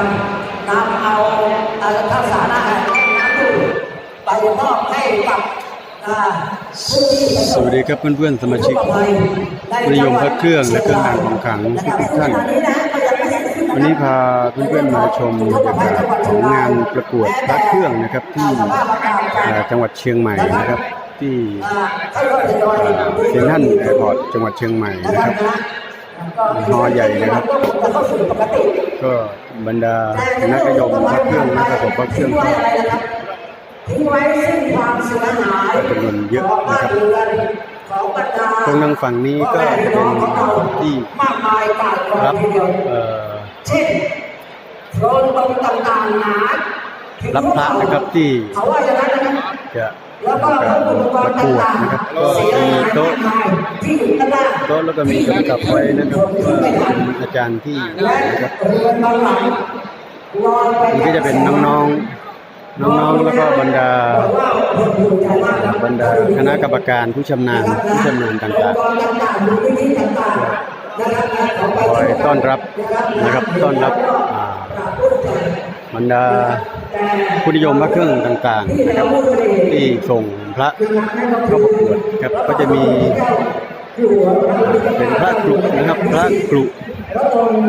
การนำเอาเอ่อข้าวสารอาหารและน้ำดื่มไปมอบให้กับอ่าผู้ที่ประสสบวัสดีครับเพื่อนๆสมาชิกนิยมพระเครื่องและเครื่องรางของขลังทุกๆท่านวันนี้พาเพื่อนๆมาชมบรรยากาศของงานประกวดพระเครื่องนะครับที่เอ่อจังหวัดเชียงใหม่นะครับที่เซ็นทรัลแอร์พอร์ตจังหวัดเชียงใหม่นะครับฮอใหญ่นะครับ ก็บรรดานักยมพระเครื่องนักประกอบพระเครื่องก็ทิ้งไว้ซึ่งความเสียหายจำนวนเยอะนะครับตรงทางฝั่งนี้ก็เป็นที่รับเช่นโรนตรงต่างๆหนารับพระนะครับที่จะแล้วก็อุปกรณ์ประกวดต่างนะครับๆก็มีโต๊ะที่อยู่ด้านล่า ต๊ะแล้วก็มีกำกับไว้นะครับว่าเป็นอาจารย์ที่นะครับเรือนบางหลังลอยไปนี่ก็จะเป็นน้องๆน้องๆแล้วก็บรรดาบรรดาคณะกรรมการผู้ชำนาญผู้ชำนาญต่างๆครับและขอยต้อนรับนะครับต้อนรับบรรดาผู้นิยมพระเครื่องต่างๆนะครับที่ส่งพระเข้าประกวดครับก็จะมี เป็นพระกรุนะครับ พระกรุ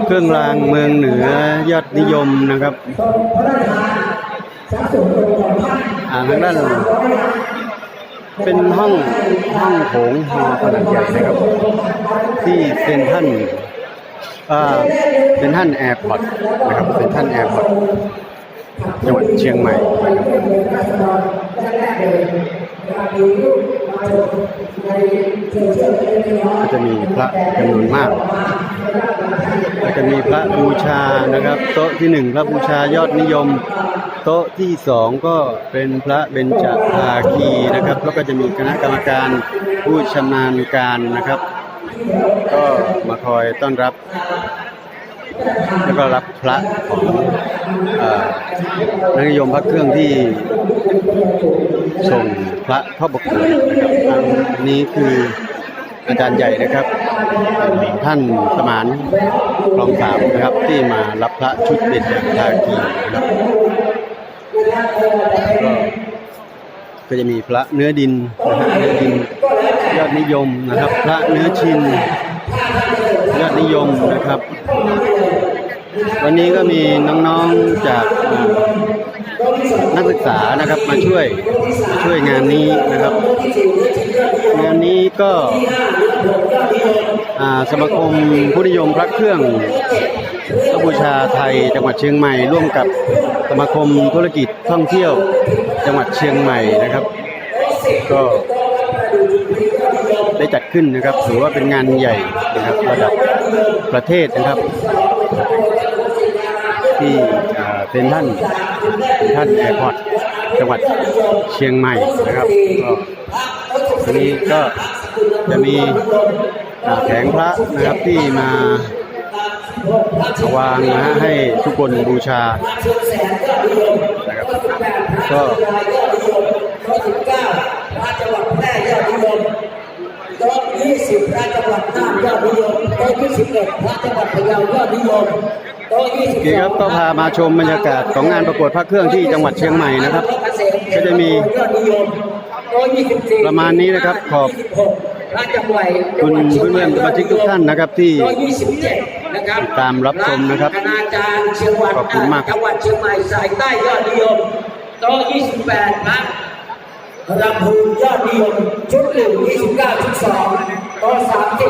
เครื่องรางเมืองเหนือยอดนิยมนะครับอ่าทางด้านเป็นห้องห้องโถงฮอขนาดใหญ่นะครับ ที่เซ็นท่าเซ็นทรัลแอร์พอร์ตนะครับเซ็นทรัลแอร์พอร์ตจังหวัดเชียงใหม่นะครับ ก็จะมีพระจำนวนมากแล้วก็มีพระบูชานะครับ โต๊ะที่หนึ่งพระบูชายอดนิยม โต๊ะที่สองก็เป็นพระเบญจภาคีนะครับ แล้วก็จะมีคณะกรรมการผู้ชำนาญการนะครับ ก็มาคอยต้อนรับ แล้วก็รับพระของ นักนิยมพระเครื่องที่ส่งพระเข้าประกวดนะครับอันนี้คืออาจารย์ใหญ่นะครับ ท่านสมานคลองสามนะครับที่มารับพระชุดเด็ดภาคีนะครับก็ก็จะมีพระเนื้อดินนะฮะเนื้อดินยอดนิยมนะครับ พระเนื้อชินยอดนิยมนะครับ วันนี้ก็มีน้องๆจากนักศึกษานะครับมาช่วยมาช่วยงานนี้นะครับ งานนี้ก็สมาคมผู้นิยมพระเครื่องพระบูชาไทยจังหวัดเชียงใหม่ ร่วมกับสมาคมธุรกิจท่องเที่ยวจังหวัดเชียงใหม่นะครับ ก็ได้จัดขึ้นนะครับถือว่าเป็นงานใหญ่นะครับระดับประเทศนะครับ ที่เซ็นทรัลเซ็นทรัลแอร์พอร์ตจังหวัดเชียงใหม่นะครับก็ทีนี้ก็จะมีอ่าแผงพระนะครับที่มาวางนะฮะให้ทุกคนบูชานะครับก็ โต๊ะสิบเก้าพระจังหวัดแพร่ยอดนิยมโต๊ะยี่สิบพระจังหวัดน่านยอดนิยมโต๊ะยี่สิบเอ็ดพระจังหวัดพะเยายอดนิยมโต๊ะยี่สิบโอเคครับก็พามาชมบรรยากาศของงานประกวดพระเครื่องที่จังหวัดเชียงใหม่นะครับ ก็จะมียอดนิยมโต๊ะยี่สิบสี่ประมาณนี้นะครับขอบยี่สิหกพระจังหวัดคุณเพื่อนๆสมาชิกทุกท่านนะครับที่โต๊ะยี่สิบเจ็ดนะครับติดตามรับชมนะครับคณาจารย์เชียงใหม่ขอบคุณมากจังหวัดเชียงใหม่สายใต้ยอดนิยมโต๊ะยี่สิบแปดค รำพูนยอดนิยมชุดหนึ่งยี่สิบเก้าชุดสองต่อสามสิบ